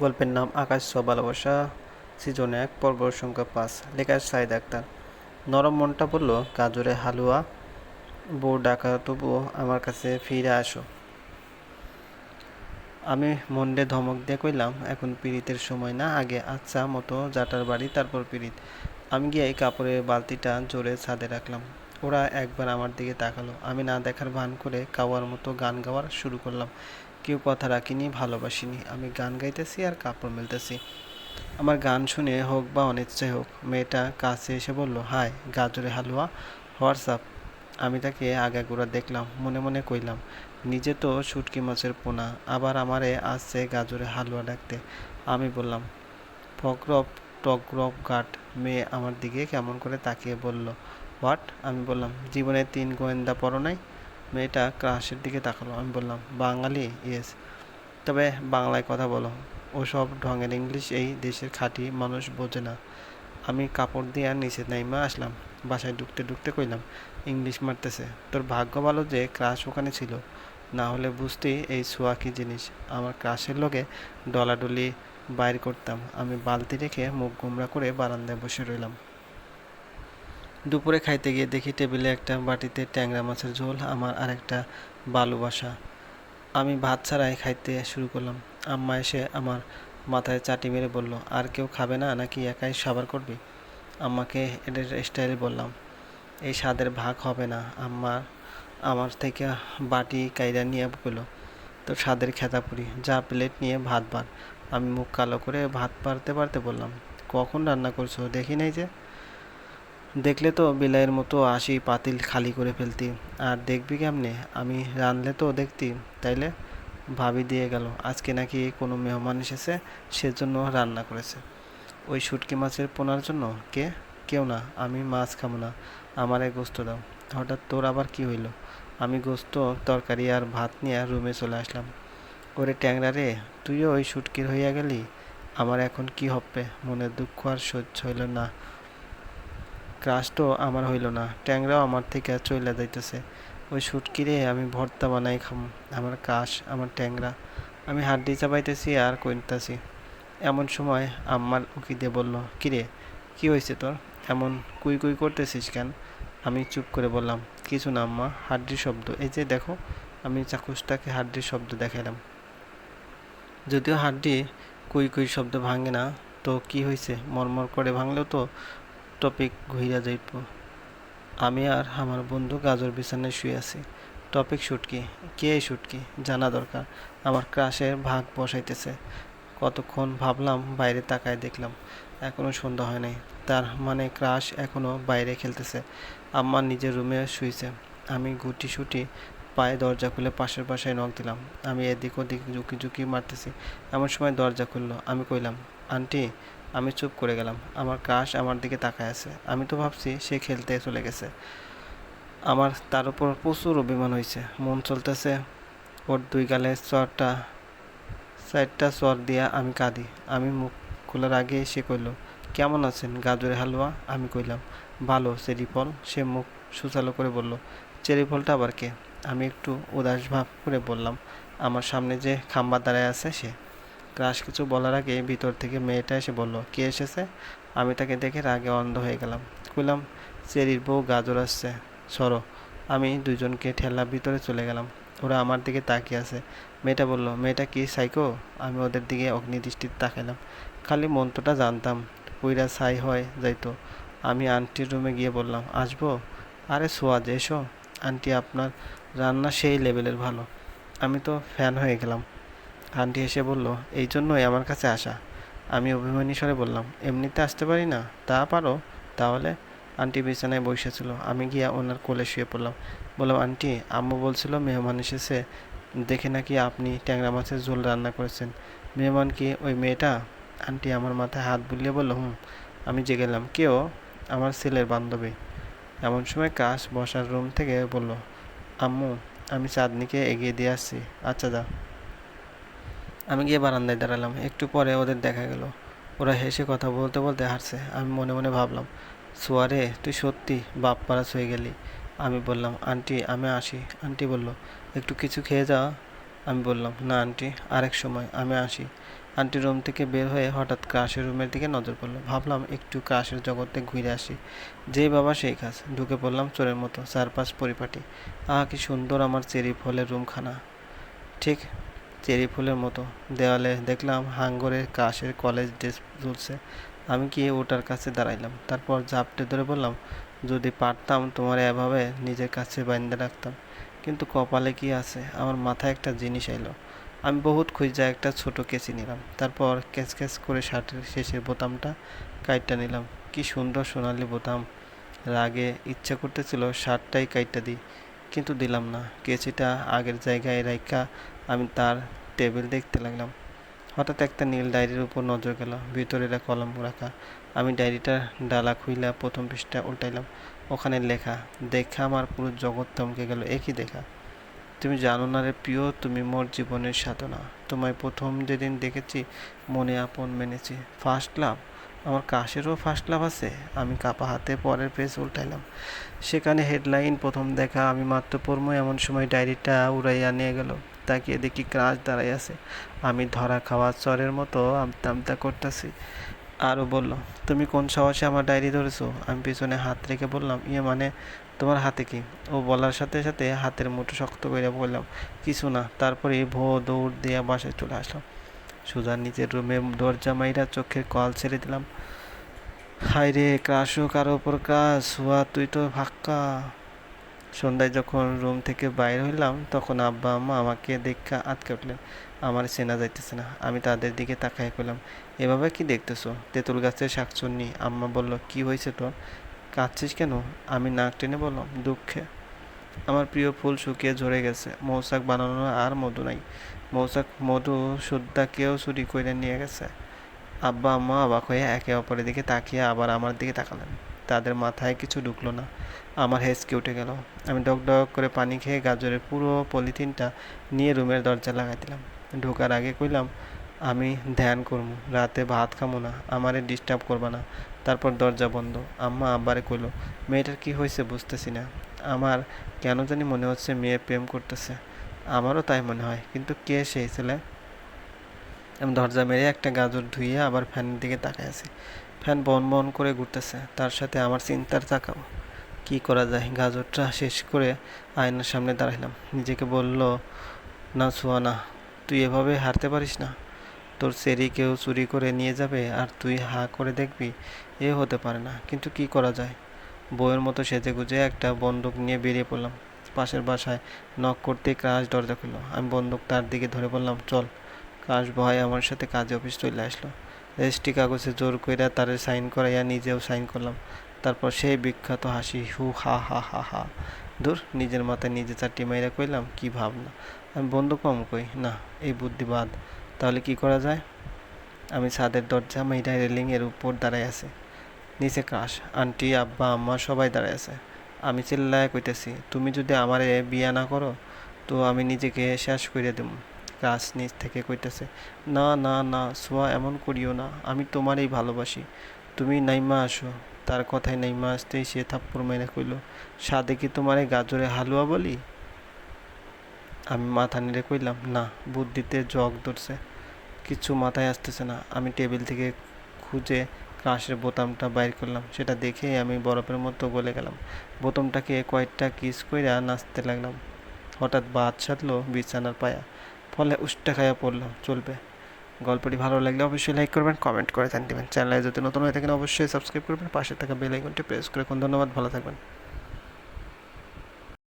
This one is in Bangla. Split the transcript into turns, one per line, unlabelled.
গল্পের নাম আকাশ ছ ভালোবাসা সিজন এক পর্ব সংখ্যা পাঁচ। লেখা সাইদ আক্তার। নরম মনটা বলল, গাজরে হালুয়া, বউ ডাকা, তবুও আমার কাছে ফিরে আসো। আমি মন্ডে ধমক দিয়ে কইলাম, এখন পীড়িতের সময় না, আগে আচ্ছা মতো জাটার বাড়ি, তারপর পিড়িত। আমি গিয়ে এই কাপড়ের বালতিটা জোরে ছাদে রাখলাম। ওরা একবার আমার দিকে তাকালো। আমি না দেখার ভান করে গাওয়ার মতো গান গাওয়ার শুরু করলাম। কেউ কথা রাখিনি, ভালোবাসিনি। আমি গান গাইতেছি আর কাপড় মেলতেছি। আমার গান শুনে হোক বা অনিচ্ছায় হোক, মেয়েটা কাছে এসে বলল, হাই, গাজরে হালুয়া হোয়াটসঅ্যাপ আমি তাকে আগে আগাগোড়া দেখলাম, মনে মনে কইলাম, নিজে তো শুটকি মাছের পোনা, আবার আমারে আসছে গাজরে হালুয়া ডাকতে। আমি বললাম ফকরপ টকরপ গাট মেয়ে আমার দিকে কেমন করে তাকিয়ে বলল, হোয়াট? আমি বললাম, জীবনে তিন গোয়েন্দা পড়ো নাই? মেয়েটা ক্রাশের দিকে তাকালো। আমি বললাম, বাঙালি? ইয়েস তবে বাংলায় কথা বলো। ওসব ঢঙের ইংলিশ এই দেশের খাঁটি মানুষ বোঝে না। আমি কাপড় দিয়ে আর নিচে নাইমা আসলাম। বাসায় ঢুকতে ঢুকতে কইলাম, ইংলিশ মারতেছে। তোর ভাগ্য ভালো যে ক্রাশ ওখানে ছিল। না হলে বুঝতেই এই ছোঁয়া কী জিনিস। আমার ক্রাশের লোকে ডলাডলি বাইর করতাম। আমি বালতি রেখে মুখ গোমরা করে বারান্দায় বসে রইলাম। দুপুরে খাইতে গিয়ে দেখি টেবিলে একটা বাটিতে ট্যাংরা মাছের ঝোল, আমার আরেকটা বালু বাসা। আমি ভাত ছাড়াই খাইতে শুরু করলাম। আম্মা এসে আমার মাথায় চাটি মেরে বলল, আর কেউ খাবে না নাকি একাই সাবার করবি? আম্মাকে এদের স্টাইলে বললাম, এই স্বাদের ভাগ হবে না। আম্মা আমার থেকে বাটি কাইরা নিয়ে বলল তো স্বাদের খেতাপুরি, যা প্লেট নিয়ে ভাত বার আমি মুখ কালো করে ভাত পারতে পারতে বললাম, কখন রান্না করছ? দেখি নাই যে। দেখলে তো বিলাইয়ের মতো আসি পাতিল খালি করে ফেলতি। আর দেখবি কেমনে? আমি রানলে তো দেখতি, তাইলে ভাবি দিয়ে গেল, আজকে নাকি কোনো মেহমান এসেছে, সেজন্য রান্না করেছে। ওই শুটকি মাছের পোনার জন্য? কে? কেউ না, আমি মাছ খাব না, আমারে গোস্ত দাও। হঠাৎ তোর আবার কি হইল? আমি গোস্ত, তরকারি আর ভাত নিয়ে রুমে চলে আসলাম। ওরে ট্যাংরা রে, তুইও ওই শুটকির হইয়া গেলি? আমার এখন কি হবে? মনের দুঃখ আর সহ্য হইল না। ক্রাশ তো আমার হইল না, ট্যাংরাও আমার থেকে চইলা যাইতেছে। ওই শুটকিরে আমি ভর্তা বানাই খাম, আমার কাশ আমার ট্যাংরা। আমি হাড্ডি চাপাইতেছি আর কইতাছি এমন সময় আম্মার উকি বলল, কিরে, কি হয়েছে তোর? এমন কুই কুই করতেছিস কেন? আমি চুপ করে বললাম, কিছু না আম্মা, হাড্ডির শব্দ। এই যে দেখো, আমি চাকুসটাকে হাড্ডির শব্দ দেখাইলাম। যদিও হাড্ডি কুই কুই শব্দ ভাঙে না, তো কি হয়েছে মরমর করে ভাঙলেও তো? টপিক ঘুইরা যাইব। আমি আর আমার বন্ধু গাজর বিছানায় শুয়ে আছি। টপিক শুটকি। কে শুটকি? জানা দরকার। আমার ক্রাশের ভাগ বসাইতেছে। কতক্ষণ ভাবলাম বাইরে তাকায় দেখলাম এখনও সন্ধ্যা হয় নাই। তার মানে ক্রাশ এখনও বাইরে খেলতেছে। আম্মা নিজের রুমে শুয়েছে আমি গুটি সুটি পায়ে দরজা খুলে পাশের বাসায় নখ দিলাম। আমি এদিক ওদিক ঝুঁকি ঝুঁকি মারতেছি। এমন সময় দরজা খুললো। আমি কইলাম, আন্টি আমি চুপ করে গেলাম। আমার কাশ আমার দিকে তাকায় আছে। আমি তো ভাবছি সে খেলতে চলে গেছে। আমার তার উপর প্রচুর অভিমান হয়েছে। মন চলতেছে, ওর দুই গালে চরটা, চারটা চর দিয়া আমি কাঁদি। আমি মুখ খোলার আগে সে কইল, কেমন আছেন গাজরের হালুয়া? আমি কইলাম, ভালো, চেরি ফল? সে মুখ সুচালো করে বলল, চেরি ফলটা আবার কে? আমি একটু উদাস ভাব করে বললাম, আমার সামনে যে খাম্বা দাঁড়ায় আছে সে। ক্রাশ কিছু বলার আগে ভিতর থেকে মেয়েটা এসে বলল, কে এসেছে? আমি তাকে দেখে রাগে অন্ধ হয়ে গেলাম। কইলাম, চেরির বউ গাজর আসছে। সরো। আমি দুজনকে ঠেলার ভিতরে চলে গেলাম। ওরা আমার দিকে তাকিয়ে আছে। মেয়েটা বলল, মেয়েটা কি সাইকো? আমি ওদের দিকে অগ্নিদৃষ্টিতে তাকাইলাম। খালি মন্ত্রটা জানতাম পুইরা সাই হয় যাইতো। আমি আন্টির রুমে গিয়ে বললাম, আসব? আরে সোয়াজ এসো। আন্টি, আপনার রান্না সেই লেভেলের ভালো। আমি তো ফ্যান হয়ে গেলাম। আন্টি এসে বলল, এই জন্যই আমার কাছে আসা। আমি অভিমানী স্বরে বললাম, এমনিতে আসতে পারি না? তা পারো। তাহলে আন্টি বিছানায় বসেছিল। আমি গিয়া ওনার কোলে শুয়ে পড়লাম। বললাম, আন্টি, আম্মু বলছিল মেহমান এসেছে। দেখে নাকি আপনি ট্যাংরা মাছের ঝোল রান্না করেছেন। মেহমান কি ওই মেয়েটা? আন্টি আমার মাথায় হাত বুলিয়ে বলল, হুম। আমি গেলাম কেউ আমার ছেলের বান্ধবী। এমন সময় কাশ বসার রুম থেকে বলল, আম্মু, আমি চাঁদনিকে এগিয়ে দিয়ে আসছি। আচ্ছা দা আমি গিয়ে বারান্দায় দাঁড়ালাম। একটু পরে ওদের দেখা গেল। ওরা হেসে কথা বলতে বলতে হাসছে আমি মনে মনে ভাবলাম, সোয়ারে, তুই সত্যি বাপ পাড়াস হয়ে গেলি? আমি বললাম, আন্টি, আমি আসি। আন্টি বলল, একটু কিছু খেয়ে যা। আমি বললাম, না আন্টি, আরেক সময়, আমি আসি। আন্টি রুম থেকে বের হয়ে হঠাৎ ক্রাশের রুমের দিকে নজর পড়ল। ভাবলাম, একটু ক্রাশের জগতে ঘুরে আসি। যেই বাবা সেই কাজ। ঢুকে পড়লাম চোরের মতো, চারপাশ পরিপাটি। আহা, কি সুন্দর আমার চেরি ফলের রুমখানা। ঠিক চেরি ফুলের মতো। দেওয়ালে দেখলাম হাঙ্গরের কাশের কলেজ ড্রেস ঝুলছে। আমি গিয়ে ওটার কাছে দাঁড়াইলাম। তারপর ঝাপটে ধরে বললাম, যদি পারতাম তোমার এভাবে নিজের কাছে বাইন্দে রাখতাম। কিন্তু কপালে কি আছে? আমার মাথায় একটা জিনিস এলো আমি বহুত খুঁজা একটা ছোট কেচি নিলাম। তারপর ক্যাচ ক্যাচ করে শার্টের শেষের বোতামটা কাইটটা নিলাম। কি সুন্দর সোনালি বোতাম। রাগে ইচ্ছা করতেছিল শার্টটাই কাইটটা দিই, কিন্তু দিলাম না। কেচিটা আগের জায়গায় রাইখা আমি তার টেবিল দেখতে লাগলাম। হঠাৎ একটা নীল ডায়েরির উপর নজর গেল। ভিতরে একটা কলম রাখা। আমি ডায়েরিটার ডালা খুইলা প্রথম পৃষ্ঠা উল্টাইলাম। ওখানে লেখা, দেখা আমার পুরো জগৎ থমকে গেল। একই দেখা? তুমি জানো না রে প্রিয়, তুমি মোর জীবনের সাধনা। তোমায় প্রথম যেদিন দেখেছি, মনে আপন মেনেছি। ফার্স্ট লাভ আমার কাশেরও ফার্স্ট লাভ আছে। আমি কাপা হাতে পরের পেজ উল্টাইলাম। সেখানে হেডলাইন প্রথম দেখা, আমি মাত্র পড়ব এমন সময় ডায়েরিটা উড়াইয়া নিয়ে গেল। তাকিয়ে দেখি ক্রাশ দাঁড়াই আছে। আমি ধরা খাওয়া চরের মতো আমতা আমতা করতেছি। আরও বলল, তুমি কোন সাহসে আমার ডায়েরি ধরেছো? আমি পিছনে হাত রেখে বললাম ইয়ে মানে তোমার হাতে কি? ও বলার সাথে সাথে হাতের মুঠো শক্ত করে বললাম, কিছু না। তারপরে ভো দৌড় দিয়ে বাসায় চলে আসলাম। সুজার নিজের রুমে দরজা মাইরা চোখের কল ছেড়ে দিলাম হাই রে ক্রাশও কারও ওপর ক্রাশ। হুয়া, তুই তো ফাক্কা। সন্ধ্যায় যখন রুম থেকে বাইর হইলাম, তখন আব্বা আম্মা আমাকে দেখা আটকে উঠলেন। আমার চেনা যাইতেছে না, আমি তাদের দিকে তাকাই করলাম এভাবে কি দেখতেছো? তেঁতুল গাছের শাকচুন্নি? আম্মা বলল, কি হয়েছে তোর কাঁদছিস কেন? আমি নাক টেনে বললাম, দুঃখে। আমার প্রিয় ফুল শুকিয়ে ঝরে গেছে, মৌচাক বানানো আর মধু নাই। মৌচাক মধু সুদ্দাকেও চুরি করে নিয়ে গেছে। আব্বা আম্মা অবাক হয়ে একে অপরের দিকে তাকিয়ে আবার আমার দিকে তাকালেন। তাদের মাথায় কিছু ঢুকলো না। আমার হেঁচকে উঠে গেল। আমি ডক ডক করে পানি খেয়ে গাজরের পুরো পলিথিনটা নিয়ে রুমের দরজা লাগাই দিলাম। ঢোকার আগে কইলাম, আমি ধ্যান করব রাতে ভাত খামো না, আমারে ডিস্টার্ব করবা না। তারপর দরজা বন্ধ। আম্মা আব্বারে কইলো, মেয়েটার কি হয়েছে বুঝতেছি না। আমার কেন জানি মনে হচ্ছে মেয়ে প্রেম করতেছে। আমারও তাই মনে হয়, কিন্তু কে সেই ছেলে? আমি দরজা মেরে একটা গাজর ধুইয়ে আবার ফ্যানের দিকে তাকাই আছি। ফ্যান বন বন করে ঘুরতেছে। তার সাথে আমার চিন্তার তাকাও কি করা যায়? গাজরটা শেষ করে আয়নার সামনে দাঁড়াইলাম। নিজেকে বলল, না সুয়ানা, তুই এভাবে হারতে পারিস না। তোর সেরি কেউ চুরি করে নিয়ে যাবে আর তুই হা করে দেখবি, এ হতে পারে না। কিন্তু কি করা যায়? বইয়ের মতো সেজে গুজে একটা বন্দুক নিয়ে বেরিয়ে পড়লাম। পাশের বাসায় নক করতে ক্রাশ দরজা খুললো। আমি বন্দুক তার দিকে ধরে বললাম, চল। ক্রাশ ভয় আমার সাথে কাজে অফিস চলে আসলো। রেজিস্ট্রি কাগজে জোর কইরা তারে সাইন করাইয়া নিজেও সাইন করলাম। তারপর সেই বিখ্যাত হাসি, হু, হা হা হা হা, দূর নিজের মাথায় নিজে চারটি মাইরা কইলাম, কি ভাবনা? আমি বন্ধু কম কই, না, এই বুদ্ধিবাদ তাহলে কি করা যায়? আমি ছাদের দরজা মাইরা রেলিংয়ের উপর দাঁড়ায় আছে। নিচে কাশ, আন্টি, আব্বা, আম্মা সবাই দাঁড়ায় আছে। আমি চিল্লায় কইতেছি, তুমি যদি আমারে বিয়া না করো, তো আমি নিজেকে শেষ করে দেব কাশ নিচ থেকে কইতেছে, না না না, সোয়া এমন করিও না, আমি তোমারই ভালোবাসি। তুমি নাইমা আসো। তার কথায় নাইমা আসতেই সে থাপ্পড় মেরে কইল, সাদে কি তোমার গাজরে হালুয়া বলি? আমি মাথা নেড়ে কইলাম, না, বুদ্ধিতে জগ ধরছে, কিছু মাথায় আসতেছে না। আমি টেবিল থেকে খুঁজে ক্রাশের বোতামটা বাইর করলাম, সেটা দেখে আমি বরফের মতো গলে গেলাম। বোতামটাকে কয়েকটা কিস কইরা নাচতে লাগলাম। হঠাৎ বাদ সাধলো বিছানার পায়া। ফলে উষ্টা খাইয়া পড়ল চলবে। গল্পটি ভালো লাগলে অবশ্যই লাইক করবেন কমেন্ট করে জানিয়ে দেবেন। চ্যানেলে যদি নতুন হয়ে থাকেন, অবশ্যই সাবস্ক্রাইব করবেন। পাশে থাকা বেল আইকনটি প্রেস করে কোন ধন্যবাদ, ভালো থাকবেন।